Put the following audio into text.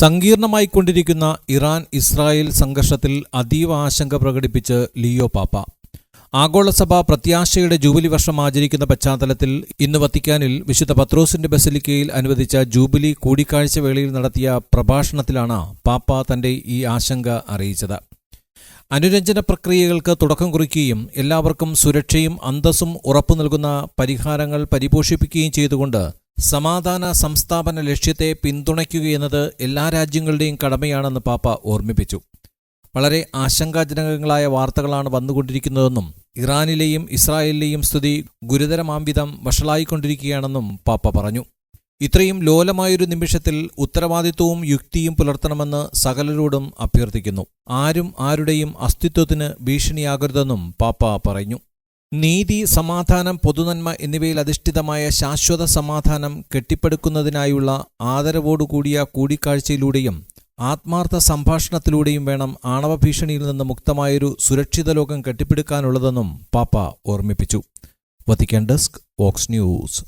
സങ്കീർണമായിക്കൊണ്ടിരിക്കുന്ന Iran Israel സംഘർഷത്തിൽ അതീവ ആശങ്ക പ്രകടിപ്പിച്ച് ലിയോ പാപ്പ. ആഗോളസഭ പ്രത്യാശയുടെ ജൂബിലി വർഷം ആചരിക്കുന്ന പശ്ചാത്തലത്തിൽ ഇന്ന് വത്തിക്കാനിൽ വിശുദ്ധ പത്രോസിന്റെ ബസലിക്കയിൽ അനുവദിച്ച ജൂബിലി കൂടിക്കാഴ്ച വേളയിൽ നടത്തിയ പ്രഭാഷണത്തിലാണ് പാപ്പ തന്റെ ഈ ആശങ്ക അറിയിച്ചത്. അനുരഞ്ജന പ്രക്രിയകൾക്ക് തുടക്കം കുറിക്കുകയും എല്ലാവർക്കും സുരക്ഷയും അന്തസ്സും ഉറപ്പു നൽകുന്ന പരിഹാരങ്ങൾ പരിപോഷിപ്പിക്കുകയും ചെയ്തുകൊണ്ട് സമാധാന സംസ്ഥാപന ലക്ഷ്യത്തെ പിന്തുണയ്ക്കുകയെന്നത് എല്ലാ രാജ്യങ്ങളുടെയും കടമയാണെന്ന് പാപ്പ ഓർമ്മിപ്പിച്ചു. വളരെ ആശങ്കാജനകങ്ങളായ വാർത്തകളാണ് വന്നുകൊണ്ടിരിക്കുന്നതെന്നും ഇറാനിലെയും ഇസ്രായേലിലെയും സ്ഥിതി ഗുരുതരമാംവിധം വഷളായിക്കൊണ്ടിരിക്കുകയാണെന്നും പാപ്പ പറഞ്ഞു. ഇത്രയും ലോലമായൊരു നിമിഷത്തിൽ ഉത്തരവാദിത്വവും യുക്തിയും പുലർത്തണമെന്ന് സകലരോടും അഭ്യർത്ഥിക്കുന്നു. ആരും ആരുടെയും അസ്തിത്വത്തിന് ഭീഷണിയാകരുതെന്നും പാപ്പ പറഞ്ഞു. നീതി സമാധാനം പൊതുനന്മ എന്നിവയിൽ അധിഷ്ഠിതമായ ശാശ്വത സമാധാനം കെട്ടിപ്പടുക്കുന്നതിനായുള്ള ആദരവോടുകൂടിയ കൂടിക്കാഴ്ചയിലൂടെയും ആത്മാർത്ഥ സംഭാഷണത്തിലൂടെയും വേണം ആണവ ഭീഷണിയിൽ നിന്ന് മുക്തമായൊരു സുരക്ഷിത ലോകം കെട്ടിപ്പടുക്കാനുള്ളതെന്നും പാപ്പ ഓർമ്മിപ്പിച്ചു. Vatican desk Vox news.